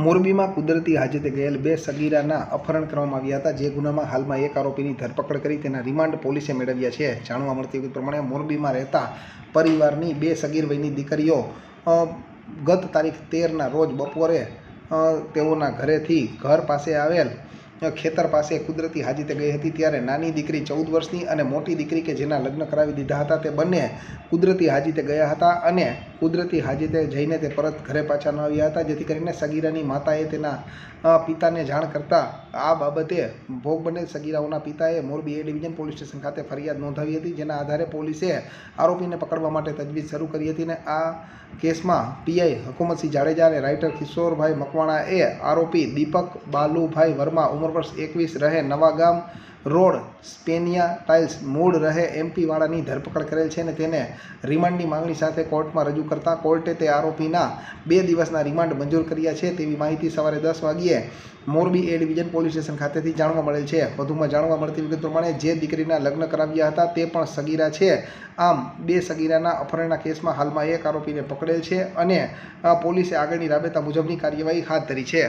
મોરબીમાં કુદરતી હાજતે ગયેલ બે સગીરાના અપહરણ કરવામાં આવ્યા હતા. જે ગુનામાં હાલમાં એક આરોપીની ધરપકડ કરી તેના રિમાન્ડ પોલીસે મેળવ્યા છે. જાણવા મળતી વિગત પ્રમાણે મોરબીમાં રહેતા પરિવારની બે સગીર વયની દીકરીઓ ગત તારીખ તેરના રોજ બપોરે તેઓના ઘરેથી ઘર પાસે આવેલ ખેતર પાસે કુદરતી હાજતે ગઈ હતી ત્યારે નાની દીકરી ચૌદ વર્ષની અને મોટી દીકરી કે જેના લગ્ન કરાવી દીધા હતા તે બંને કુદરતી હાજતે ગયા હતા અને કુદરતી હાજતે જઈને તે પરત ઘરે પાછા ન આવ્યા હતા, જેથી કરીને સગીરાની માતાએ તેના પિતાને જાણ કરતા આ બાબતે ભોગ બને સગીરાઓના પિતાએ Morbi A division police station ખાતે ફરિયાદ નોંધાવી હતી, જેના આધારે પોલીસે આરોપીને પકડવા માટે તજવીજ શરૂ કરી હતી અને આ કેસમાં પીઆઈ હકુમતસિંહ જાડેજા અને રાઇટર કિશોરભાઈ મકવાણાએ આરોપી દીપક બાલુભાઈ વર્મા ઉંમર વર્ષ એકવીસ રહે નવાગામ રોડ સ્પેનિયા ટાઇલ્સ મૂળ રહે એમપીવાળાની ધરપકડ કરેલ છે અને તેને રિમાન્ડની માંગણી સાથે કોર્ટમાં રજૂ કરતા કોર્ટે તે આરોપીના બે દિવસના રિમાન્ડ મંજૂર કર્યા છે તેવી માહિતી સવારે દસ વાગ્યે Morbi A division police station ખાતેથી જાણવા મળેલ છે. વધુમાં જાણવા મળતી વિગત પ્રમાણે જે દીકરીના લગ્ન કરાવ્યા હતા તે પણ સગીરા છે. આમ, બે સગીરાના અપહરણના કેસમાં હાલમાં એક આરોપીને પકડેલ છે અને પોલીસે આગળની રાબેતા મુજબની કાર્યવાહી હાથ ધરી છે.